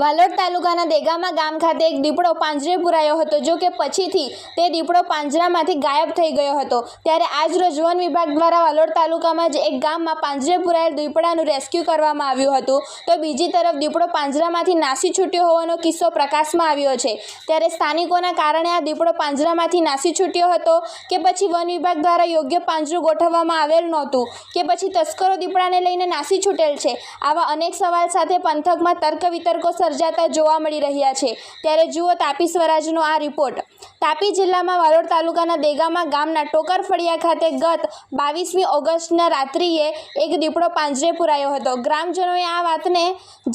વાલોડ તાલુકાના દેગામા ગામ ખાતે એક દીપડો પાંજરે પુરાયો હતો, જો કે પછીથી તે દીપડો પાંજરામાંથી ગાયબ થઈ ગયો હતો. ત્યારે આજ રોજ વન વિભાગ દ્વારા વાલોડ તાલુકામાં જ એક ગામમાં પાંજરે પુરાયેલ દીપડાનું રેસ્ક્યુ કરવામાં આવ્યું હતું. તો બીજી તરફ દીપડો પાંજરામાંથી નાસી છૂટ્યો હોવાનો કિસ્સો પ્રકાશમાં આવ્યો છે. ત્યારે સ્થાનિકોના કારણે આ દીપડો પાંજરામાંથી નાસી છૂટ્યો હતો કે પછી વન વિભાગ દ્વારા યોગ્ય પાંજરું ગોઠવવામાં આવેલ નહોતું, કે પછી તસ્કરો દીપડાને લઈને નાસી છૂટેલ છે. આવા અનેક સવાલ સાથે પંથકમાં તર્ક વિતર્કો સર્જાતા જોવા મળી રહ્યા છે. ત્યારે જુઓ તાપી સ્વરાજનો આ રિપોર્ટ. તાપી જિલ્લામાં વાલોડ તાલુકાના દેગામા ગામના ટોકર ફળિયા ખાતે ગત બાવીસમી ઓગસ્ટના રાત્રિએ એક દીપડો પાંજરે પુરાયો હતો. ગ્રામજનોએ આ વાતને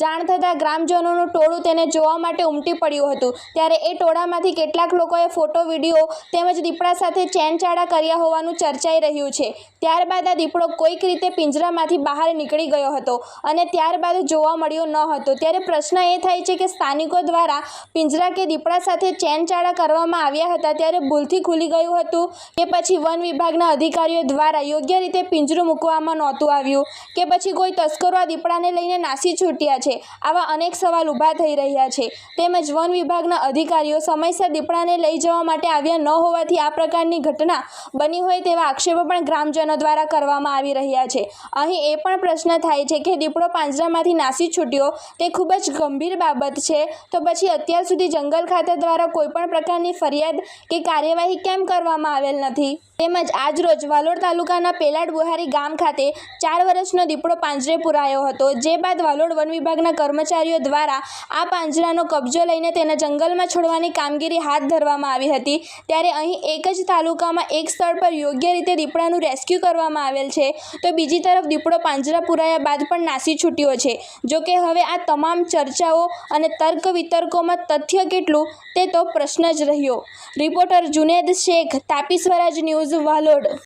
જાણ થતાં ગ્રામજનોનું ટોળું તેને જોવા માટે ઉમટી પડ્યું હતું. ત્યારે એ ટોળામાંથી કેટલાક લોકોએ ફોટો, વીડિયો તેમજ દીપડા સાથે ચેનચાડા કર્યા હોવાનું ચર્ચાઈ રહ્યું છે. ત્યારબાદ આ દીપડો કોઈક રીતે પિંજરામાંથી બહાર નીકળી ગયો હતો અને ત્યારબાદ જોવા મળ્યો ન હતો. ત્યારે પ્રશ્ન એ થાય છે કે સ્થાનિકો દ્વારા પિંજરા કે દીપડા સાથે ચેનચાડા કરવામાં આવ્યા હતા ત્યારે ભૂલથી ખુલી ગયું હતું કે પછી વન વિભાગના અધિકારીઓ દ્વારા યોગ્ય રીતે પિંજરું મૂકવામાં નહોતું આવ્યું કે પછી કોઈ તસ્કરો આ દીપડાને લઈને નાસી છૂટ્યા છે. આવા અનેક સવાલ ઊભા થઈ રહ્યા છે. તેમજ વન વિભાગના અધિકારીઓ સમયસર દીપડાને લઈ જવા માટે આવ્યા ન હોવાથી આ પ્રકારની ઘટના બની હોય તેવા આક્ષેપો પણ ગ્રામજનો દ્વારા કરવામાં આવી રહ્યા છે. અહીં એ પણ પ્રશ્ન થાય છે કે દીપડો પાંજરામાંથી નાસી છૂટ્યો તે ખૂબ જ ગંભીર બાબત છે. તો પછી અત્યાર સુધી જંગલ ખાતા દ્વારા કોઈપણ પ્રકારની ફરિયાદ કે કાર્યવાહી કેમ કરવામાં આવેલ નથી? તેમજ આજરોજ વાલોડ તાલુકાના પેલાડ બુહારી ગામ ખાતે ચાર વર્ષનો દીપડો પાંજરે પુરાયો હતો, જે બાદ વાલોડ વન વિભાગના કર્મચારીઓ દ્વારા આ પાંજરાનો કબજો લઈને તેને જંગલમાં છોડવાની કામગીરી હાથ ધરવામાં આવી હતી. ત્યારે અહીં એક જ તાલુકામાં એક સ્થળ પર યોગ્ય રીતે દીપડાનું રેસ્ક્યુ કરવામાં આવેલ છે. તો બીજી તરફ દીપડો પાંજરા પુરાયા બાદ પણ નાસી છૂટ્યો છે. જોકે હવે આ તમામ ચર્ચાઓ અને તર્ક વિતર્કોમાં તથ્ય કેટલું તે તો પ્રશ્ન જ રહ્યો. Reporter Juned Shaikh Tapi Swaraj news Valod